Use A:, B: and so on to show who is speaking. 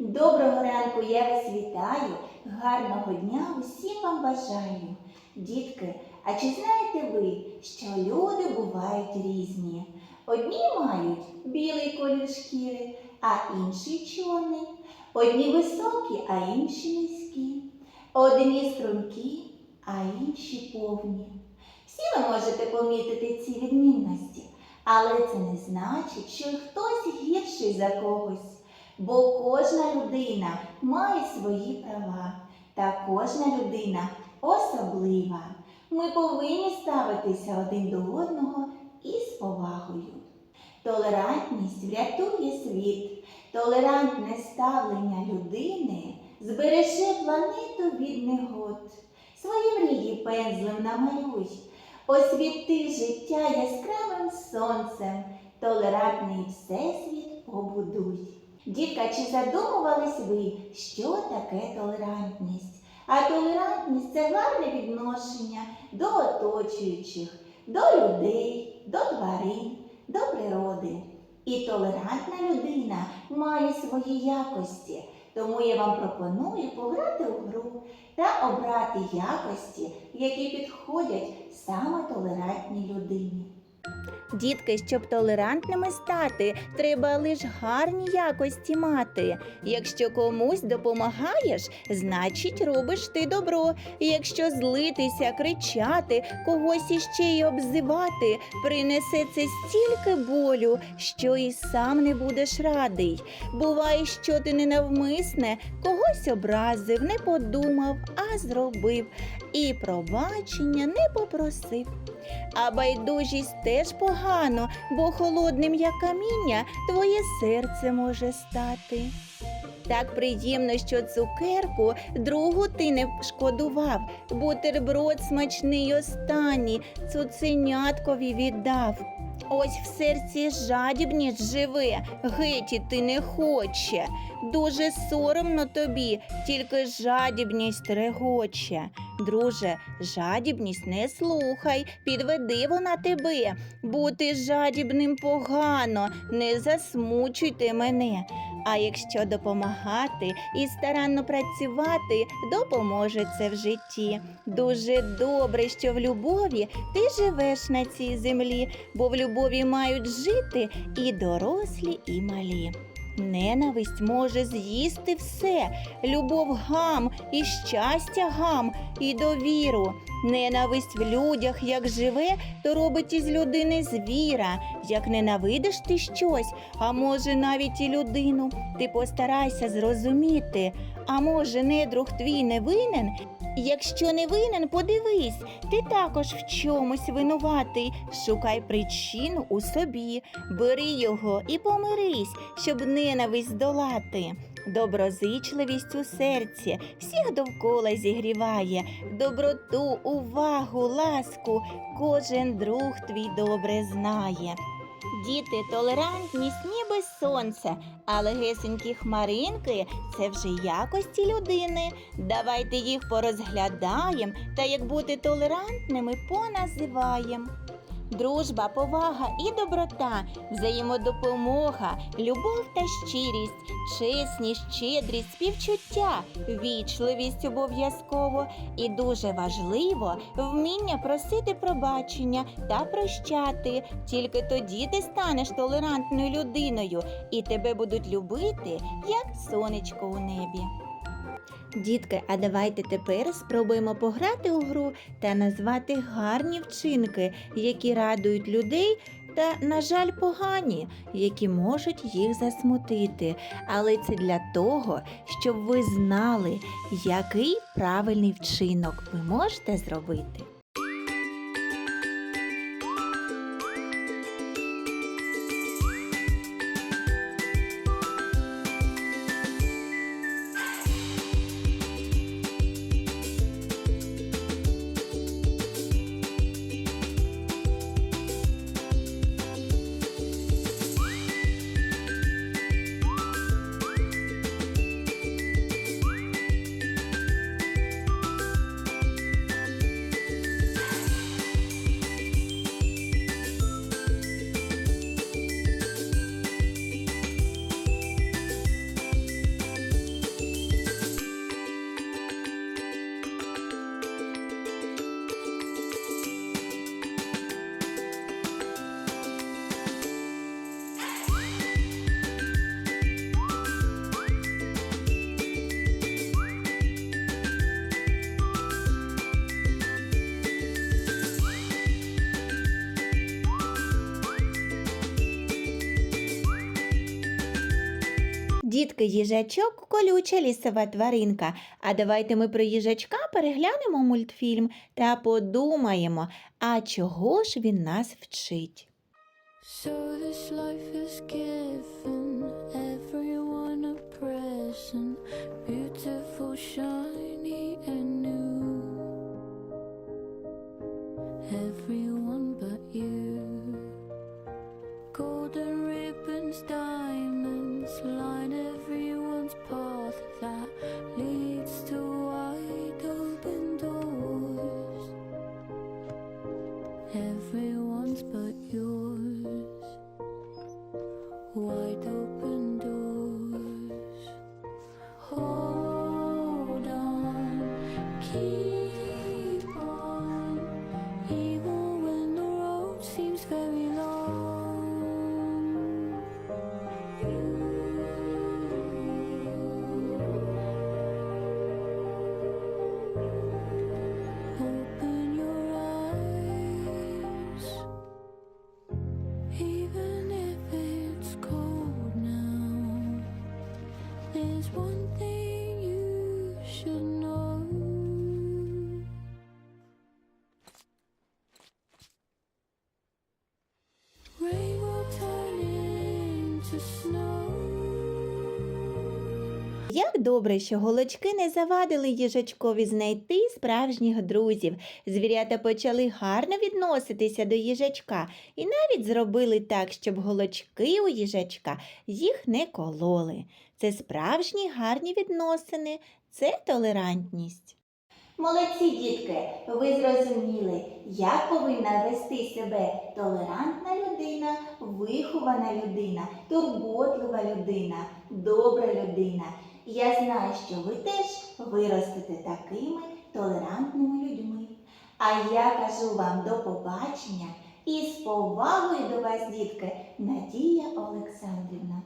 A: Доброго ранку я вас вітаю, гарного дня усім вам бажаю. Дітки, а чи знаєте ви, що люди бувають різні? Одні мають білий колір шкіри, а інші чорний. Одні високі, а інші низькі. Одні стрункі, а інші повні. Всі ви можете помітити ці відмінності, але це не значить, що хтось гірший за когось. Бо кожна людина має свої права, та кожна людина особлива. Ми повинні ставитися один до одного із повагою. Толерантність врятує світ, толерантне ставлення людини збереже планету від негод. Свої мрії пензлем намалюй, освіти життя яскравим сонцем, толерантний всесвіт побудуй. Дітка, чи задумувались ви, що таке толерантність? А толерантність це гарне відношення до оточуючих, до людей, до тварин, до природи. І толерантна людина має свої якості, тому я вам пропоную пограти у гру та обрати якості, які підходять саме толерантній людині. Дітки, щоб толерантними стати, треба лише гарні якості мати. Якщо комусь допомагаєш, значить робиш ти добро. Якщо злитися, кричати, когось іще й обзивати, принесе це стільки болю, що і сам не будеш радий. Буває, що ти ненавмисне, когось образив, не подумав, а зробив, і пробачення не попросив. А байдужість теж погано, бо холодним, як каміння, твоє серце може стати. Так приємно, що цукерку другу ти не шкодував, бутерброд смачний останній, цуценяткові віддав. Ось в серці жадібність живе, геть іти не хоче. Дуже соромно тобі, тільки жадібність регоче. Друже, жадібність не слухай, підведи вона тебе. Бути жадібним погано, не засмучуйте мене. А якщо допомагати і старанно працювати, допоможе це в житті. Дуже добре, що в любові ти живеш на цій землі, бо в любові мають жити і дорослі, і малі. Ненависть може з'їсти все, любов гам, і щастя гам, і довіру. Ненависть в людях, як живе, то робить із людини звіра. Як ненавидиш ти щось, а може навіть і людину, ти постарайся зрозуміти. А може, недруг твій не винен? Якщо не винен, подивись, ти також в чомусь винуватий. Шукай причину у собі, бери його і помирись, щоб ненависть здолати. Доброзичливість у серці всіх довкола зігріває, доброту, увагу, ласку кожен друг твій добре знає. Діти, толерантність ніби сонце, але гесенькі хмаринки це вже якості людини. Давайте їх порозглядаємо та як бути толерантними поназиваємо. Дружба, повага і доброта, взаємодопомога, любов та щирість, чесність, щедрість, співчуття, вічливість обов'язково і дуже важливо вміння просити пробачення та прощати. Тільки тоді ти станеш толерантною людиною і тебе будуть любити, як сонечко у небі. Дітки, а давайте тепер спробуємо пограти у гру та назвати гарні вчинки, які радують людей, та, на жаль, погані, які можуть їх засмутити. Але це для того, щоб ви знали, який правильний вчинок ви можете зробити. Дітки, їжачок колюча лісова тваринка. А давайте ми про їжачка переглянемо мультфільм та подумаємо, а чого ж він нас вчить.
B: So this life is given everyone a present, beautiful, shiny, and one thing you should know.
A: Як добре, що голочки не завадили їжачкові знайти справжніх друзів. Звірята почали гарно відноситися до їжачка і навіть зробили так, щоб голочки у їжачка їх не кололи. Це справжні гарні відносини, це толерантність. Молодці, дітки, ви зрозуміли, як повинна вести себе толерантна людина, вихована людина, турботлива людина, добра людина. Я знаю, що ви теж виростете такими толерантними людьми. А я кажу вам до побачення і з повагою до вас, дітки, Надія Олександрівна.